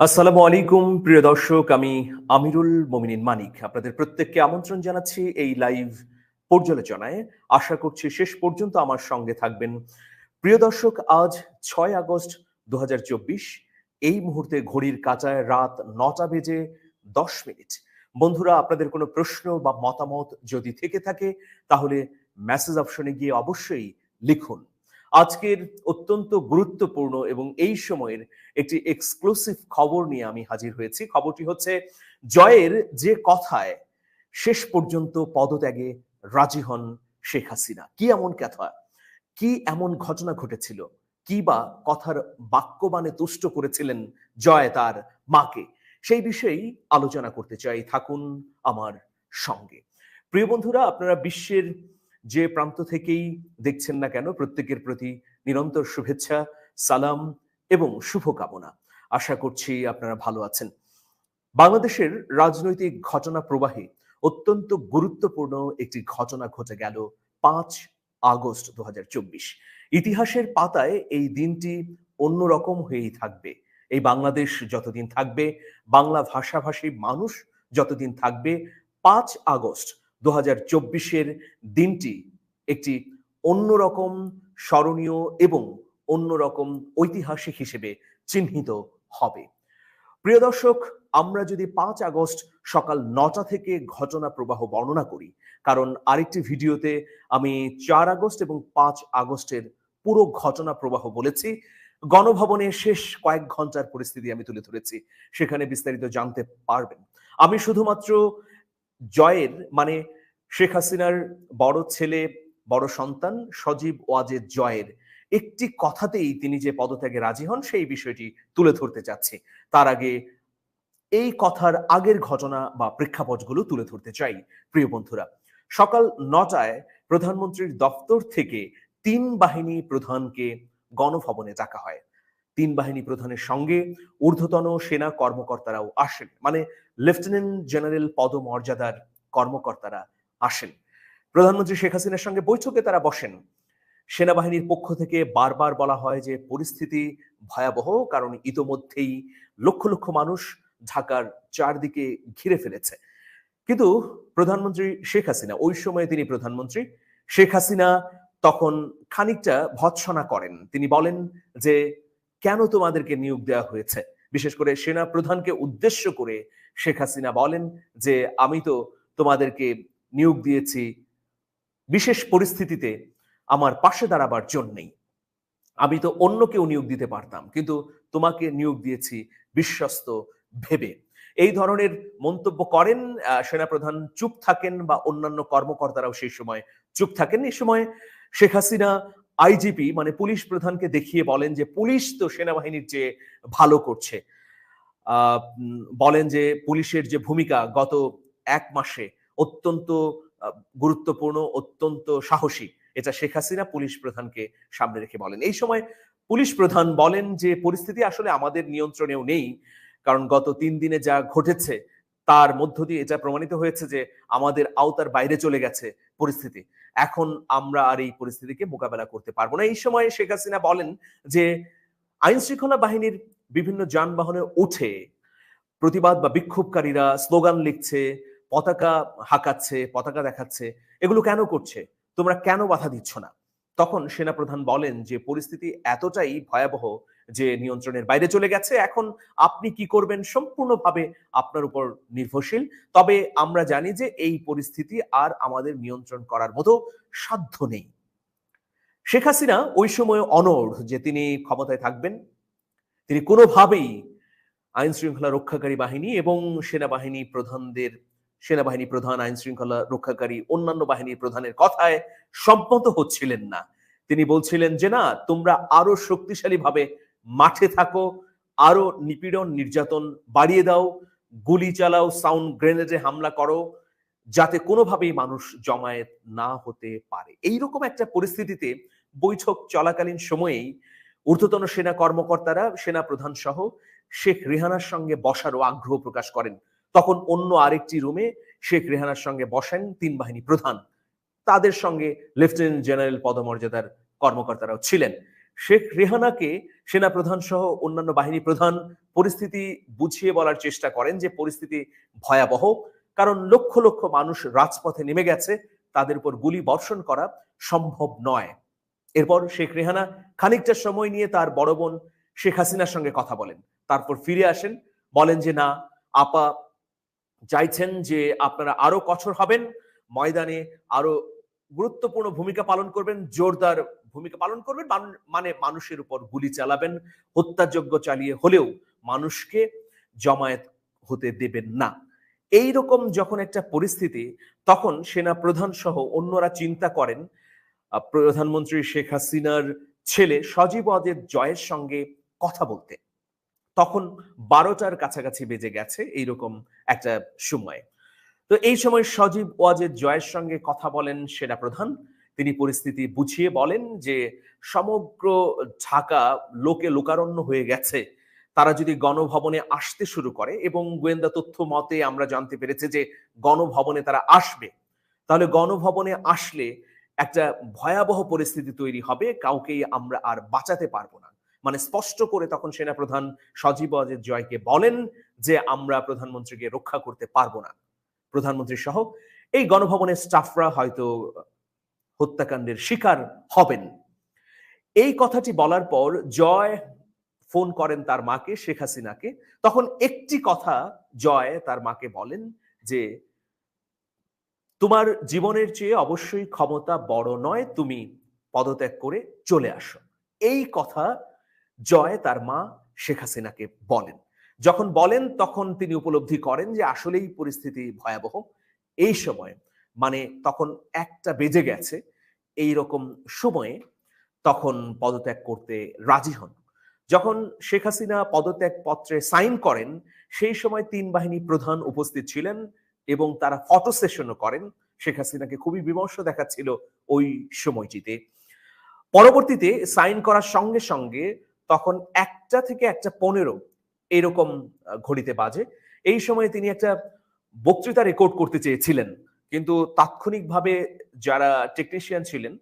আসসালামু আলাইকুম, প্রিয় দর্শক, আমি আমিরুল মমিনিন মানিক। আপনাদের প্রত্যেককে আমন্ত্রণ জানাচ্ছি এই লাইভ পর্যালোচনায়। আশা করছি শেষ পর্যন্ত আমার সঙ্গে থাকবেন। প্রিয় দর্শক, আজ ছয় আগস্ট দু হাজার চব্বিশ। এই মুহূর্তে ঘড়ির কাঁচায় রাত নটা বেজে দশ মিনিট। বন্ধুরা, আপনাদের কোনো প্রশ্ন বা মতামত যদি থেকে থাকে, তাহলে মেসেজ অপশনে গিয়ে অবশ্যই লিখুন। আজকের অত্যন্ত গুরুত্বপূর্ণ এবং এই সময়ের একটি এক্সক্লুসিভ খবর নিয়ে আমি হাজির হয়েছি। খবরটি হচ্ছে, জয়ের যে কথায় শেষ পর্যন্ত পদত্যাগে রাজি হন শেখ হাসিনা। কি এমন কথা? কি এমন ঘটনা ঘটেছিল? কি বা কথার বাক্যবানে তুষ্ট করেছিলেন জয় তার মাকে? সেই বিষয়েই আলোচনা করতে চাই। থাকুন আমার সঙ্গে। প্রিয় বন্ধুরা, আপনারা বিশ্বের যে প্রান্ত থেকেই দেখছেন না কেন, প্রত্যেকের প্রতি নিরন্তর শুভেচ্ছা, সালাম এবং শুভকামনা। আশা করছি আপনারা ভালো আছেন। বাংলাদেশের রাজনৈতিক ঘটনা প্রবাহে অত্যন্ত গুরুত্বপূর্ণ একটি ঘটনা ঘটে গেল পাঁচ আগস্ট দু হাজার চব্বিশ। ইতিহাসের পাতায় এই দিনটি অন্যরকম হয়েই থাকবে। এই বাংলাদেশ যতদিন থাকবে, বাংলা ভাষাভাষী মানুষ যতদিন থাকবে, পাঁচ আগস্ট দু চব্বিশের দিনটি একটি অন্যরকম স্মরণীয় এবং অন্যরকম ঐতিহাসিক হিসেবে চিহ্নিত হবে। প্রিয় দর্শক, আমরা যদি পাঁচ আগস্ট সকাল নটা থেকে ঘটনা প্রবাহ বর্ণনা করি, কারণ আরেকটি ভিডিওতে আমি চার আগস্ট এবং পাঁচ আগস্টের পুরো ঘটনা প্রবাহ বলেছি গণভবনে শেষ কয়েক ঘণ্টার পরিস্থিতি আমি তুলে ধরেছি, সেখানে বিস্তারিত জানতে পারবেন। আমি শুধুমাত্র জয়ের মানে শেখ হাসিনার বড় ছেলে, বড় সন্তান সজীব ওয়াজেদ জয়ের একটি কথাতেই তিনি যে পদত্যাগে রাজি হন, সেই বিষয়টি তুলে ধরতে চাচ্ছি। তার আগে এই কথার আগের ঘটনা বা প্রেক্ষাপটগুলো তুলে ধরতে চাই, প্রিয় বন্ধুরা। সকাল নটায় প্রধানমন্ত্রীর দপ্তর থেকে তিন বাহিনী প্রধানকে গণভবনে ডাকা হয়। তিন বাহিনী প্রধানের সঙ্গে ঊর্ধ্বতন সেনা কর্মকর্তারাও আসেন। মানে লেফটেন্যান্ট জেনারেল পদমর্যাদার কর্মকর্তারা আসেন। প্রধানমন্ত্রী শেখ হাসিনার সঙ্গে বৈঠকে তারা বসেন। সেনাবাহিনীর পক্ষ থেকে বারবার বলা হয় যে পরিস্থিতি ভয়াবহ, কারণ ইতোমধ্যেই লক্ষ লক্ষ মানুষ ঢাকার চারদিকে ঘিরে ফেলেছে। কিন্তু প্রধানমন্ত্রী শেখ হাসিনা, ওই সময়ে তিনি প্রধানমন্ত্রী, শেখ হাসিনা তখন খানিকটা ভৎসনা করেন। তিনি বলেন যে, কেন তোমাদেরকে নিয়োগ দেওয়া হয়েছে? বিশেষ করে সেনা প্রধানকে উদ্দেশ্য করে শেখ হাসিনা বলেন যে, আমি তো তোমাদেরকে নিয়োগ দিয়েছি। বিশেষ পরিস্থিতিতে আমার পাশে দাঁড়াবার জন্যেই। আমি তো অন্য কেউ নিয়োগ দিতে পারতাম, কিন্তু তোমাকে নিয়োগ দিয়েছি বিশ্বস্ত ভেবে। এই ধরনের মন্তব্য করেন সেনাপ্রধান চুপ থাকেন বা অন্যান্য কর্মকর্তারাও সেই সময় চুপ থাকেন। এই সময় শেখ হাসিনা আইজিপি মানে পুলিশ প্রধানকে দেখিয়ে বলেন যে, পুলিশ তো সেনাবাহিনীর চেয়ে ভালো করছে। বলেন যে, পুলিশের যে ভূমিকা গত এক মাসে অত্যন্ত গুরুত্বপূর্ণ, অত্যন্ত সাহসী। এটা শেখ হাসিনা পুলিশ প্রধানকে সামনে রেখে বলেন। এই সময় পুলিশ প্রধান বলেন যে, পরিস্থিতি আসলে আমাদের নিয়ন্ত্রণেও নেই। কারণ গত তিন দিনে যা ঘটেছে, তার মধ্য দিয়ে এটা প্রমাণিত হয়েছে যে, আমাদের আওতার বাইরে চলে গেছে পরিস্থিতি। এখন আমরা আর এই পরিস্থিতিকে মোকাবেলা করতে পারব না। এই সময় শেখ হাসিনা বলেন যে আইন শৃঙ্খলা বাহিনীর বিভিন্ন যানবাহনে উঠে প্রতিবাদ বা বিক্ষোভকারীরা স্লোগান লিখছে পতাকা হাঁকাচ্ছে, পতাকা দেখাচ্ছে, এগুলো কেন করছে? তোমরা কেন বাধা দিচ্ছ না? তখন সেনাপ্রধান বলেন যে, পরিস্থিতি এতটাই ভয়াবহ যে নিয়ন্ত্রণের বাইরে চলে গেছে। এখন আপনি কি করবেন সম্পূর্ণভাবে আপনার উপর নির্ভরশীল। তবে আমরা জানি যে, এই পরিস্থিতি আর আমাদের নিয়ন্ত্রণ করার মতো সাধ্য নেই। শেখ হাসিনা ওই সময় অনড় যে, তিনি ক্ষমতায় থাকবেন। তিনি কোনোভাবেই আইন শৃঙ্খলা রক্ষাকারী বাহিনী এবং সেনাবাহিনী প্রধানদের সেনাবাহিনী প্রধান আইন শৃঙ্খলা রক্ষাকারী, অন্যান্য বাহিনীর প্রধানের কথায় সম্মত হচ্ছিলেন না। তিনি বলছিলেন যে, না, তোমরা আরও শক্তিশালী ভাবে মাঠে থাকো, আরও নিপীড়ন নির্যাতন বাড়িয়ে দাও, গুলি চালাও, সাউন্ড গ্রেনেডে হামলা করো, যাতে কোনোভাবেই মানুষ জমায়েত না হতে পারে। এইরকম একটা পরিস্থিতিতে বৈঠক চলাকালীন সময়েই ঊর্ধ্বতন সেনা কর্মকর্তারা, সেনা প্রধান সহ শেখ রেহানার সঙ্গে বসারও আগ্রহ প্রকাশ করেন। তখন অন্য আরেকটি রুমে শেখ রেহানার সঙ্গে বসেন তিন বাহিনী প্রধান। তাদের সঙ্গে লেফটেন্যান্ট জেনারেল পদমর্যাদার কর্মকর্তারাও ছিলেন। শেখ রেহানাকে সেনাপ্রধান সহ অন্যান্য বাহিনী প্রধান পরিস্থিতি বুঝিয়ে বলার চেষ্টা করেন যে পরিস্থিতি ভয়াবহ, কারণ লক্ষ লক্ষ মানুষ রাজপথে নেমে গেছে, তাদের উপর গুলি বর্ষণ করা সম্ভব নয়। এরপর শেখ রেহানা খানিকটা সময় নিয়ে তার বড় বোন শেখ হাসিনার সঙ্গে কথা বলেন। তারপর ফিরে আসেন, বলেন যে, না, আপা চাইছেন যে আপনারা আরও কঠোর হবেন, ময়দানে আরও গুরুত্বপূর্ণ ভূমিকা পালন করবেন, জোরদার ভূমিকা পালন করবেন মানে মানুষের উপর গুলি চালাবেন, হত্যাযজ্ঞ চালিয়ে হলেও মানুষকে জমায়েত হতে দেবেন না। এই রকম যখন একটা পরিস্থিতি, তখন সেনা প্রধান সহ অন্যরা চিন্তা করেন প্রধানমন্ত্রী শেখ হাসিনার ছেলে সজীব জয়ের সঙ্গে কথা বলতে। তখন বারোটার কাছাকাছি বেজে গেছে এইরকম একটা সময়। তো এই সময় সজীব ওয়াজেদ জয়ের সঙ্গে কথা বলেন সেনা প্রধান। তিনি পরিস্থিতি বুঝিয়ে বলেন যে সমগ্র ঢাকা লোকে লোকারণ্য হয়ে গেছে। তারা যদি গণভবনে আসতে শুরু করে এবং গোয়েন্দা তথ্য মতে আমরা জানতে পেরেছি যে গণভবনে তারা আসবে, তাহলে গণভবনে আসলে একটা ভয়াবহ পরিস্থিতি তৈরি হবে, কাউকেই আমরা আর বাঁচাতে পারব না। মানে স্পষ্ট করে তখন সেনাপ্রধান সজীব অজিত জয়কে বলেন যে আমরা প্রধানমন্ত্রীকে রক্ষা করতে পারব না। প্রধানমন্ত্রী সহ এই গণভবনের স্টাফরা হয়তো হত্যাকাণ্ডের শিকার হবেন। এই কথাটি বলার পর জয় ফোন করেন তার মাকে, শেখ হাসিনাকে। তখন একটি কথা জয় তার মাকে বলেন যে, তোমার জীবনের চেয়ে অবশ্যই ক্ষমতা বড় নয়, তুমি পদত্যাগ করে চলে আসো। এই কথা জয় তার মা শেখ হাসিনাকে বলেন। যখন বলেন, তখন তিনি উপলব্ধি করেন যে আসলেই পরিস্থিতি ভয়াবহ। এই সময় মানে তখন একটা বেজে গেছে এই রকম সময়ে তখন পদত্যাগ করতে রাজি হন। যখন শেখ হাসিনা পদত্যাগ পত্রে সাইন করেন, সেই সময় তিন বাহিনী প্রধান উপস্থিত ছিলেন এবং তারা ফটো সেশনও করেন। শেখ হাসিনাকে খুবই বিমর্ষ দেখাচ্ছিল ওই সময়টিতে। পরবর্তীতে সাইন করার সঙ্গে সঙ্গে তখন একটা থেকে একটা পনেরো এরকম ঘড়িতে বাজে। এই সময়ে তিনি একটা বক্তৃতা রেকর্ড করতে চেয়েছিলেন। কিন্তু তাৎক্ষণিকভাবে যারা টেকনিশিয়ান ছিলেন,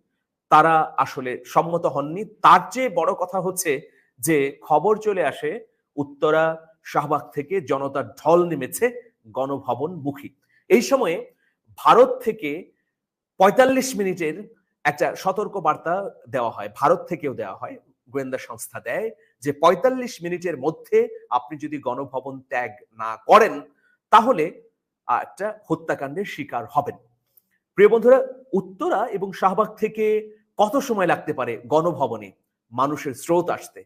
তারা আসলে সম্মত হননি। তার চেয়ে বড় কথা হচ্ছে যে, খবর চলে আসে উত্তরা শাহবাগ থেকে জনতার ঢল নেমেছে গণভবন মুখী। এই সময়ে ভারত থেকে পঁয়তাল্লিশ মিনিটের একটা সতর্ক বার্তা দেওয়া হয়, ভারত থেকেও দেওয়া হয়। গোয়েন্দা সংস্থা দেয় যে ৪৫ মিনিটের মধ্যে আপনি যদি গণভবন ত্যাগ না করেন, তাহলে একটা হত্যাকাণ্ডের শিকার হবেন। প্রিয় বন্ধুরা, উত্তরা এবং শাহবাগ থেকে কত সময় লাগতে পারে গণভবনে মানুষের স্রোত আসতে?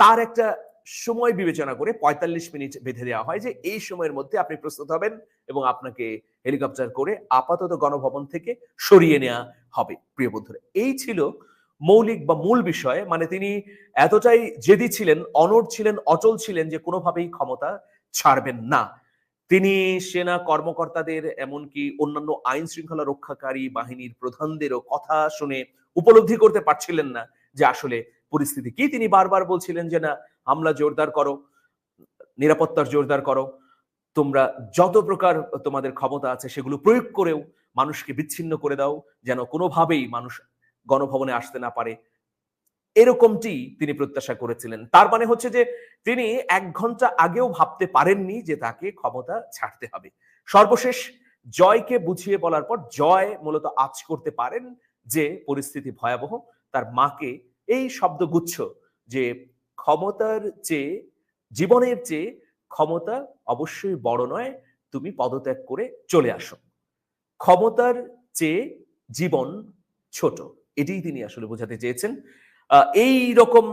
তার একটা সময় বিবেচনা করে ৪৫ মিনিট বেঁধে দেওয়া হয় যে এই সময়ের মধ্যে আপনি প্রস্তুত হবেন এবং আপনাকে হেলিকপ্টার করে আপাতত গণভবন থেকে সরিয়ে নেওয়া হবে। প্রিয় বন্ধুরা, এই ছিল মৌলিক বা মূল বিষয় মানে তিনি এতটাই জেদি ছিলেন, অনড় ছিলেন, অচল ছিলেন যে কোনোভাবেই ক্ষমতা ছাড়বেন না। তিনি সেনা কর্মকর্তাদের, এমনকি অন্যান্য আইন শৃঙ্খলা রক্ষাকারী বাহিনীর প্রধানদেরও কথা শুনে উপলব্ধি করতে পারছিলেন না যে আসলে পরিস্থিতি কি। তিনি বারবার বলছিলেন যে, না, হামলা জোরদার করো, নিরাপত্তার জোরদার করো। তোমরা যত প্রকার তোমাদের ক্ষমতা আছে সেগুলো প্রয়োগ করেও মানুষকে বিচ্ছিন্ন করে দাও, যেন কোনোভাবেই মানুষ গণভবনে আসতে না পারে। এরকমটি তিনি প্রত্যাশা করেছিলেন। তার মানে হচ্ছে যে, তিনি এক ঘণ্টা আগেও ভাবতে পারেননি যে তাকে ক্ষমতা ছাড়তে হবে। সর্বশেষ জয়কে বুঝিয়ে বলার পর জয় মূলত আজ করতে পারেন যে পরিস্থিতি ভয়াবহ, তার মাকে এই শব্দগুচ্ছ যে ক্ষমতার চেয়ে, জীবনের চেয়ে ক্ষমতা অবশ্যই বড় নয়, তুমি পদত্যাগ করে চলে আসো। ক্ষমতার চেয়ে জীবন ছোট। এটাই তিনি আসলে বোঝাতে চেয়েছেন। এই রকম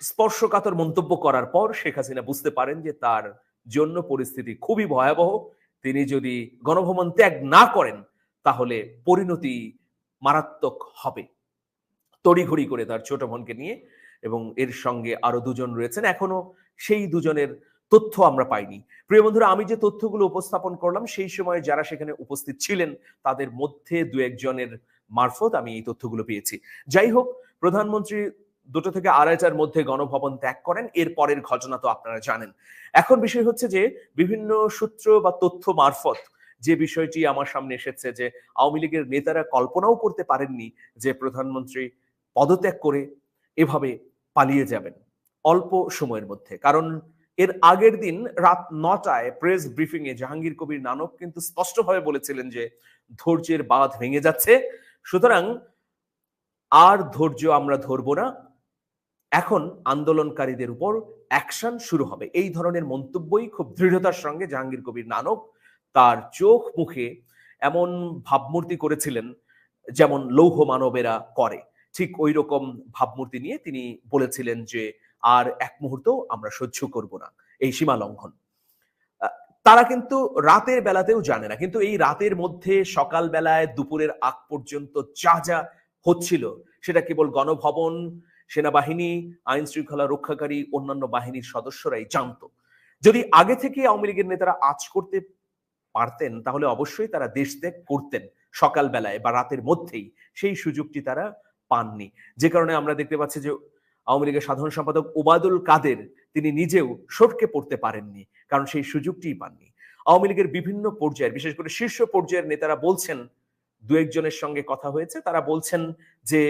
স্পর্শকাতর মন্তব্য করার পর শেখ হাসিনা বুঝতে পারেন যে তার জন্য পরিস্থিতি খুবই ভয়াবহ। তিনি যদি গণভবন ত্যাগ না করেন, তাহলে পরিণতি মারাত্মক হবে। তড়িঘড়ি করে তার ছোট বোনকে নিয়ে এবং এর সঙ্গে আরও দুজন রয়েছেন। এখনও সেই দুজনের তথ্য আমরা পাইনি। প্রিয় বন্ধুরা, আমি যে তথ্যগুলো উপস্থাপন করলাম, সেই সময় যারা সেখানে উপস্থিত ছিলেন, তাদের মধ্যে দু একজনের মারফত আমি এই তথ্যগুলো পেয়েছি। যাই হোক, প্রধানমন্ত্রী দুটো থেকে আড়াইটার মধ্যে গণভবন ত্যাগ করেন, এর পরের ঘটনা তো আপনারা জানেন। এখন বিষয় হচ্ছে যে, বিভিন্ন সূত্র বা তথ্য মারফত যে বিষয়টি আমার সামনে এসেছে যে, আওয়ামী লীগের নেতারা কল্পনাও করতে পারেননি যে, প্রধানমন্ত্রী পদত্যাগ করে এভাবে পালিয়ে যাবেন অল্প সময়ের মধ্যে। কারণ এর আগের দিন রাত নটায় প্রেস ব্রিফিং এ জাহাঙ্গীর কবির নানক কিন্তু স্পষ্টভাবে বলেছিলেন যে ধৈর্যের বাঁধ ভেঙে যাচ্ছে। সুতরাং আর ধৈর্য আমরা ধরবো না। এখন আন্দোলনকারীদের উপর অ্যাকশন শুরু হবে। এই ধরনের মন্তব্যই খুব দৃঢ়তার সঙ্গে জাহাঙ্গীর কবির নানক তার চোখ মুখে এমন ভাবমূর্তি করেছিলেন যেমন লৌহ মানবেরা করে। ঠিক ওই রকম ভাবমূর্তি নিয়ে তিনি বলেছিলেন যে আর এক মুহূর্ত আমরা সহ্য করব না, এই সীমা লঙ্ঘন। তারা কিন্তু রাতের বেলাতেও জানে না, কিন্তু এই রাতের মধ্যে সকাল বেলায় দুপুরের আগ পর্যন্ত যা যা হচ্ছিল, সেটা কেবল গণভবন, সেনাবাহিনী আইন শৃঙ্খলা রক্ষাকারী, অন্যান্য বাহিনীর সদস্যরাই জানত। যদি আগে থেকে আওয়ামী লীগের নেতারা আজ করতে পারতেন, তাহলে অবশ্যই তারা দেশ ত্যাগ করতেন সকাল বেলায় বা রাতের মধ্যেই। সেই সুযোগটি তারা পাননি। যে কারণে আমরা দেখতে পাচ্ছি যে আওয়ামী লীগের সাধারণ সম্পাদক ওবায়দুল কাদের তিনি নিজেও সটকে পড়তে পারেননি, কারণ সেই সুযোগটিই পাননি। আওয়ামী লীগের বিভিন্ন পর্যায়ের, বিশেষ করে শীর্ষ পর্যায়ের নেতারা বলছেন, দু একজনের সঙ্গে কথা হয়েছে, তারা বলছেন যে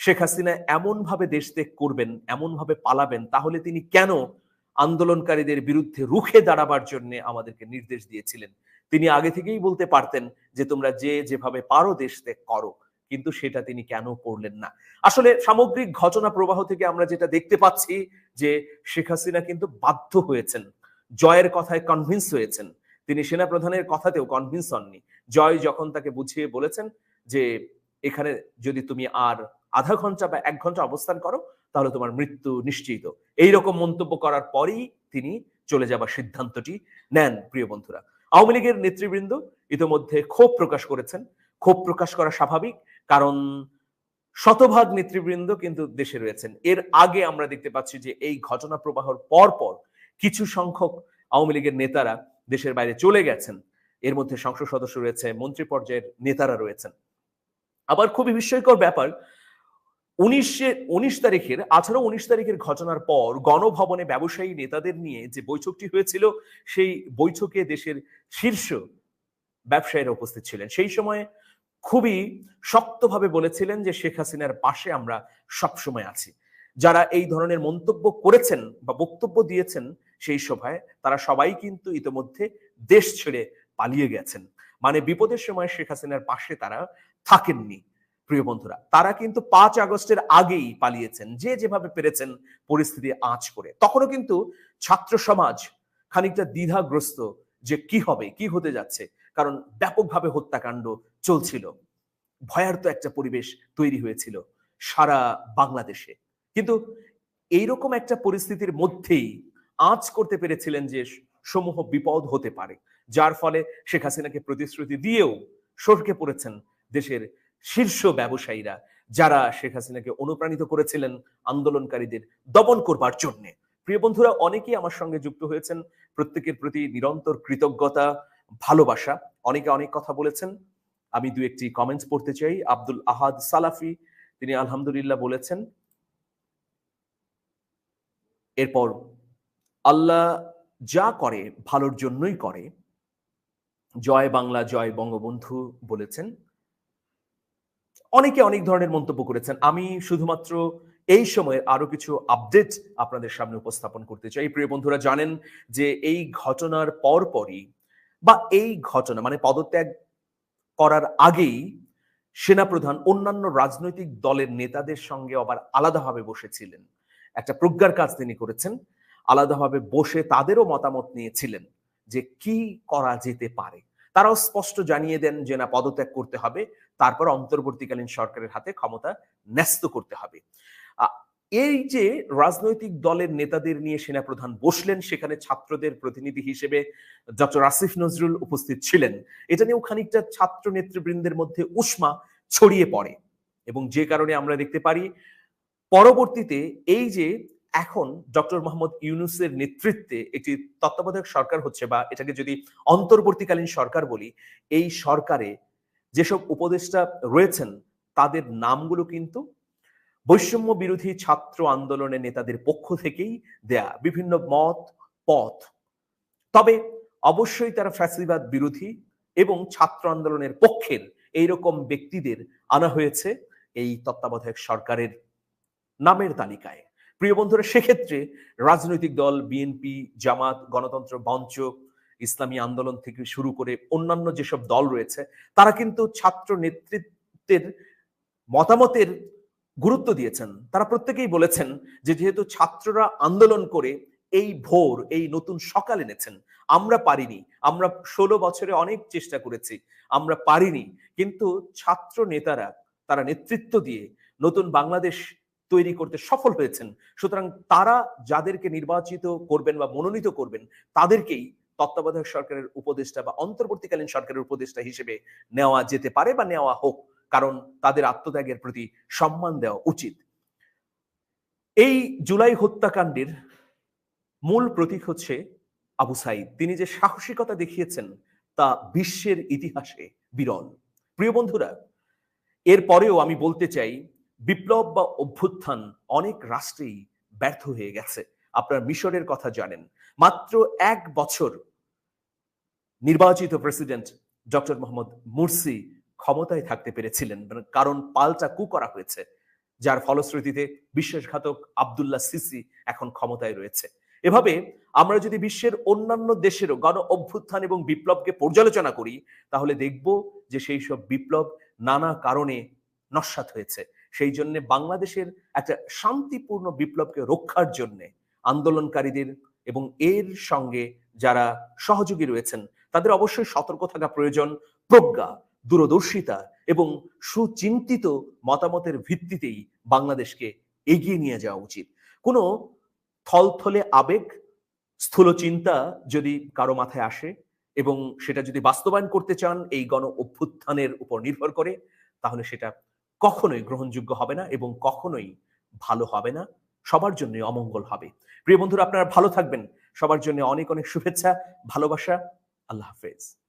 শেখ হাসিনা এমন ভাবে দেশ ত্যাগ করবেন এমন ভাবে পালাবেন, তাহলে তিনি কেন আন্দোলনকারীদের বিরুদ্ধে রুখে দাঁড়াবার জন্য আমাদেরকে নির্দেশ দিয়েছিলেন? তিনি আগে থেকেই বলতে পারতেন যে তোমরা যে যেভাবে পারো দেশ ত্যাগ করো। কিন্তু সেটা তিনি কেন করলেন না? আসলে সামগ্রিক ঘটনা প্রবাহ থেকে আমরা যেটা দেখতে পাচ্ছি যে শেখ হাসিনা কিন্তু বাধ্য হয়েছেন, জয়ের কথায় কনভিন্স হয়েছেন। তিনি সেনা প্রধানের কথাতেও কনভিন্স হননি। জয় যখন তাকে বুঝিয়ে বলেছেন যে এখানে যদি তুমি আর আধা ঘণ্টা বা এক ঘণ্টা অবস্থান করো, তাহলে তোমার মৃত্যু নিশ্চিত। এই রকম মন্তব্য করার পরেই তিনি চলে যাবার সিদ্ধান্তটি নেন, প্রিয় বন্ধুরা। আওয়ামী লীগের নেতৃবৃন্দ ইতিমধ্যে ক্ষোভ প্রকাশ করেছেন। ক্ষোভ প্রকাশ করা স্বাভাবিক। কারণ শতভাগ নেতৃবৃন্দ কিন্তু দেশে রয়েছেন। এর আগে আমরা দেখতে পাচ্ছি যে এই ঘটনা প্রবাহর পর পর কিছু সংখ্যক আওয়ামী লীগের নেতারা দেশের বাইরে চলে গেছেন। এর মধ্যে সংসদ সদস্য রয়েছে, মন্ত্রী পর্যায়ের নেতারা রয়েছেন। আবার খুবই বিস্ময়কর ব্যাপার, উনিশে, উনিশ তারিখের, আঠারো, উনিশ তারিখের ঘটনার পর গণভবনে ব্যবসায়ী নেতাদের নিয়ে যে বৈঠকটি হয়েছিল, সেই বৈঠকে দেশের শীর্ষ ব্যবসায়ীরা উপস্থিত ছিলেন। সেই সময় খুবই শক্তভাবে বলেছিলেন যে শেখ হাসিনার পাশে আমরা সবসময় আছি। যারা এই ধরনের মন্তব্য করেছেন বা বক্তব্য দিয়েছেন সেই সভায়, তারা সবাই কিন্তু ইতিমধ্যে দেশ ছেড়ে পালিয়ে গেছেন। মানে বিপদের সময় শেখ হাসিনার পাশে তারা থাকেননি, প্রিয় বন্ধুরা। তারা কিন্তু পাঁচ আগস্টের আগেই পালিয়েছেন, যে যেভাবে পেরেছেন পরিস্থিতি আঁচ করে। তখনও কিন্তু ছাত্র সমাজ খানিকটা দ্বিধাগ্রস্ত যে কি হবে, কি হতে যাচ্ছে। কারণ ব্যাপকভাবে হত্যাকাণ্ড চলছিল। ভয়ার্ত একটা পরিবেশ তৈরি হয়েছিল সারা বাংলাদেশে। কিন্তু এইরকম একটা পরিস্থিতির মধ্যেই আঁচ করতে পেরেছিলেন যে সমূহ বিপদ হতে পারে, যার ফলে শেখ হাসিনাকে প্রতিশ্রুতি দিয়েও সরকে পড়েছেন দেশের শীর্ষ ব্যবসায়ীরা, যারা শেখ হাসিনাকে অনুপ্রাণিত করেছিলেন আন্দোলনকারীদের দমন করবার জন্য। প্রিয় বন্ধুরা, অনেকেই আমার সঙ্গে যুক্ত হয়েছেন। প্রত্যেকের প্রতি নিরন্তর কৃতজ্ঞতা ভালোবাসা। অনেকে অনেক কথা বলেছেন। আমি দু একটি কমেন্টস পড়তে চাই। আব্দুল আহাদ সালাফি, তিনি আলহামদুলিল্লাহ বলেছেন, এরপর, আল্লাহ যা করে ভালোর জন্যই করে। জয় বাংলা, জয় বঙ্গবন্ধু বলেছেন। অনেকে অনেক ধরনের মন্তব্য করেছেন। আমি শুধুমাত্র এই সময়ে আরও কিছু আপডেট আপনাদের সামনে উপস্থাপন করতে চাই। প্রিয় বন্ধুরা, জানেন যে এই ঘটনার পরপরই বা এই ঘটনা মানে পদত্যাগ করার আগেই সেনাপ্রধান অন্যান্য রাজনৈতিক দলের নেতাদের সঙ্গে আবার আলাদাভাবে বসেছিলেন। একটা প্রজ্ঞার কাজ তিনি করেছেন। আলাদাভাবে বসে তাদেরও মতামত নিয়েছিলেন যে কি করা যেতে পারে। তারাও স্পষ্ট জানিয়ে দেন যে না, পদত্যাগ করতে হবে। তারপর অন্তর্বর্তীকালীন সরকারের হাতে ক্ষমতা ন্যস্ত করতে হবে। এই যে রাজনৈতিক দলের নেতাদের নিয়ে সেনাপ্রধান বসলেন, সেখানে ছাত্রদের প্রতিনিধি হিসেবে ডক্টর আসিফ নজরুল উপস্থিত ছিলেন। এটা নিয়েও খানিকটা ছাত্র নেতৃবৃন্দের মধ্যে উষ্মা ছড়িয়ে পড়ে এবং যে কারণে আমরা দেখতে পারি, পরবর্তীতে এই যে এখন ডক্টর মোহাম্মদ ইউনুসের নেতৃত্বে একটি তত্ত্বাবধায়ক সরকার হচ্ছে বা এটাকে যদি অন্তর্বর্তীকালীন সরকার বলি, এই সরকারে যেসব উপদেষ্টা রয়েছেন, তাদের নামগুলো কিন্তু বৈষম্য বিরোধী ছাত্র আন্দোলনের নেতাদের পক্ষ থেকেই দেয়া বিভিন্ন মত, পথ। তবে অবশ্যই তারা ফ্যাসিবাদ বিরোধী এবং ছাত্র আন্দোলনের পক্ষের এইরকম ব্যক্তিদের আনা হয়েছে এই তত্ত্বাবধায়ক সরকারের নামের তালিকায়। প্রিয় বন্ধুরা, সেক্ষেত্রে রাজনৈতিক দল, বিএনপি, জামাত, গণতন্ত্র, মঞ্চ, ইসলামী আন্দোলন থেকে শুরু করে অন্যান্য যেসব দল রয়েছে, তারা কিন্তু ছাত্র নেতৃত্বের মতামতের গুরুত্ব দিয়েছেন। তারা প্রত্যেকেই বলেছেন যে যেহেতু ছাত্ররা আন্দোলন করে এই ভোর, এই নতুন সকাল এনেছেন, আমরা পারিনি। আমরা ষোলো বছরে অনেক চেষ্টা করেছি, আমরা পারিনি। কিন্তু ছাত্র নেতারা, তারা নেতৃত্ব দিয়ে নতুন বাংলাদেশ তৈরি করতে সফল হয়েছেন। সুতরাং তারা যাদেরকে নির্বাচিত করবেন বা মনোনীত করবেন, তাদেরকেই তত্ত্বাবধায়ক সরকারের উপদেষ্টা বা অন্তর্বর্তীকালীন সরকারের উপদেষ্টা হিসেবে নেওয়া যেতে পারে বা নেওয়া হোক। কারণ তাদের আত্মত্যাগের প্রতি সম্মান দেওয়া উচিত। এই জুলাই হত্যাকাণ্ডের মূল প্রতীক হচ্ছে আবু সাইদ। তিনি যে সাহসিকতা দেখিয়েছেন তা বিশ্বের ইতিহাসে বিরল। প্রিয় বন্ধুরা এরপরেও আমি বলতে চাই, বিপ্লব বা অভ্যুত্থান অনেক রাষ্ট্রেই ব্যর্থ হয়ে গেছে। আপনার মিশরের কথা জানেন। মাত্র এক বছর নির্বাচিত প্রেসিডেন্ট ডক্টর মোহাম্মদ মুরসি ক্ষমতায় থাকতে পেরেছিলেন। কারণ পাল্টা কু করা হয়েছে, যার ফলশ্রুতিতে বিশ্বাসঘাতক আবদুল্লাহ সিসি এখন ক্ষমতায় রয়েছে। এভাবে আমরা যদি বিশ্বের অন্যান্য দেশেরও গণ অভ্যুত্থান এবং বিপ্লবকে পর্যালোচনা করি, তাহলে দেখব যে সেই সব বিপ্লব নানা কারণে নস্বাত হয়েছে। সেই জন্য বাংলাদেশের একটা শান্তিপূর্ণ বিপ্লবকে রক্ষার জন্য আন্দোলনকারীদের এবং এর সঙ্গে যারা সহযোগী রয়েছেন, তাদের অবশ্যই সতর্ক থাকা প্রয়োজন। প্রজ্ঞা দূরদর্শিতা এবং সুচিন্তিত মতামতের ভিত্তিতেই বাংলাদেশকে এগিয়ে নিয়ে যাওয়া উচিত। কোনো থলথলে আবেগ, স্থূল চিন্তা যদি কারও মাথায় আসে এবং সেটা যদি বাস্তবায়ন করতে চান এই গণ অভ্যুত্থানের উপর নির্ভর করে, তাহলে সেটা কখনোই গ্রহণযোগ্য হবে না এবং কখনোই ভালো হবে না। সবার জন্য অমঙ্গল হবে। প্রিয় বন্ধুরা, আপনারা ভালো থাকবেন। সবার জন্য অনেক অনেক শুভেচ্ছা, ভালোবাসা। আল্লাহ হাফেজ।